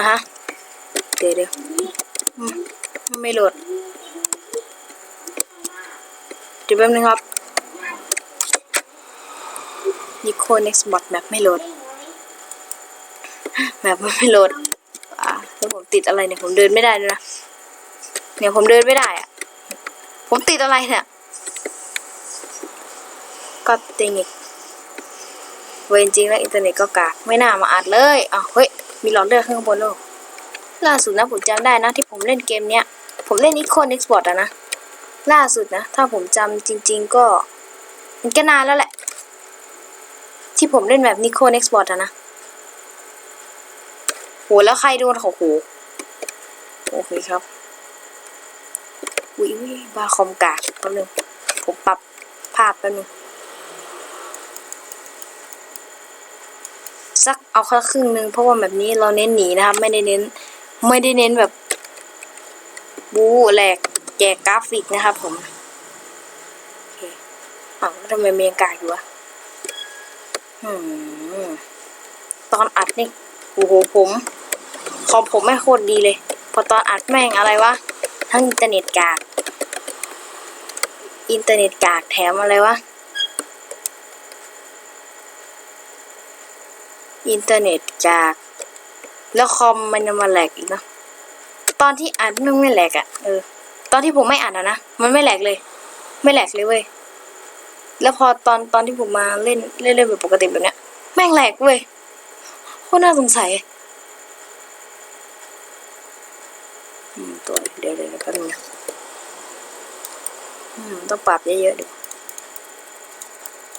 อะฮะเดี๋ยวเดี๋ยวไม่โหลดเดี๋ยวแป๊บนึงครับนิโค next bot แบบไม่โหลดแบบไม่โหลดอ่าแล้วผมติดอะไรเนี่ยผมเดินไม่ได้เลยนะเนี่ยผมเดินไม่ได้อะผมติดอะไรเนี่ยก็ติงอีกเวรจริงแล้วอินเทอร์เน็ตก็กากไม่น่ามาอัดเลยอ้าวเฮ้ย มีหลอดเลือดข้างบนโลกล่าสุดนะผมจำได้นะที่ผมเล่นเกมเนี้ย ผมเล่นอีโคนิกส์บอร์ดอะนะ ล่าสุดนะ ถ้าผมจำจริง ๆ ก็ มันก็นานแล้วแหละ ที่ผมเล่นแบบนิโคนิกส์บอร์ดอะนะ โห แล้วใครโดนเขาโหโอเคครับอุ้ยอุ้ยบาคอมกากแป๊บนึงผมปรับภาพแป๊บนึง สักเอาแค่ครึ่งหนึ่งเพราะว่าแบบนี้เราเน้นหนีนะครับ ไม่ได้เน้น ไม่ได้เน้นแบบ บู๊แหลกแจกกราฟิกนะครับผมโอเคอ้าวทำไมเมียงกาอยู่วะอืมตอนอัดนี่โอ้โหผมคอมผมไม่โคตรดีเลย พอตอนอัดแม่งอะไรวะ ทั้งอินเทอร์เน็ตกาก อินเทอร์เน็ตกากแถมอะไรวะ อินเทอร์เน็ตจากแล้วคอมมันจะมาแหลกอีกนะตอนที่อัดมันไม่แหลกอะ่ะเออตอนที่ผมไม่อัดอะนะมันไม่แหลกเลย ไม่แหลกเลยเว้ยแล้วพอตอนตอนที่ผมมาเล่นเล่นเล่นแบบปกติแบบเนี้ยแม่งแหลกเว้ยโคตรน่าสงสัยอืมตัวเดี๋ยวเดี๋ยวเดี๋ยวแป๊บนึงนะอืมต้องปรับเยอะๆเดี๋ยว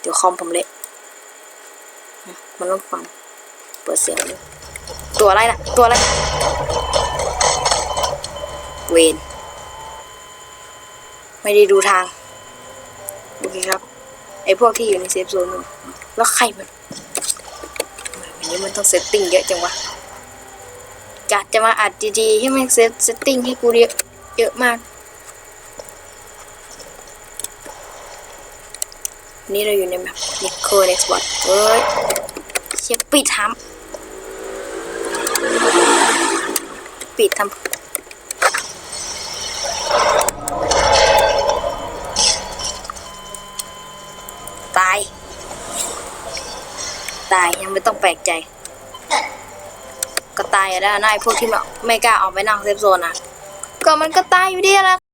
เดี๋ยวคอมผมเละมันต้องฟัง เปิดเสียงตัวอะไรนะตัวอะไรเวนไม่ได้ดูทางโอเคครับ ไอพวกที่อยู่ในเซฟโซนนู่นแล้วใครมันวันนี้มันต้องเซตติ้งเยอะจังวะกะจะมาอัดดีๆ ให้มันเซตเซตติ้งให้กูเยอะเยอะมาก นี่เราอยู่ในแบบนิโคเน็กซ์บอทเอ้ยเชียปิดทำ ปิดทำตาย ตายยังไม่ต้องแปลกใจ ก็ตายอะได้นะไอพวกที่ไม่กล้าออกไปนั่งเซฟโซนอะ ก็มันก็ตายอยู่ดีแหละ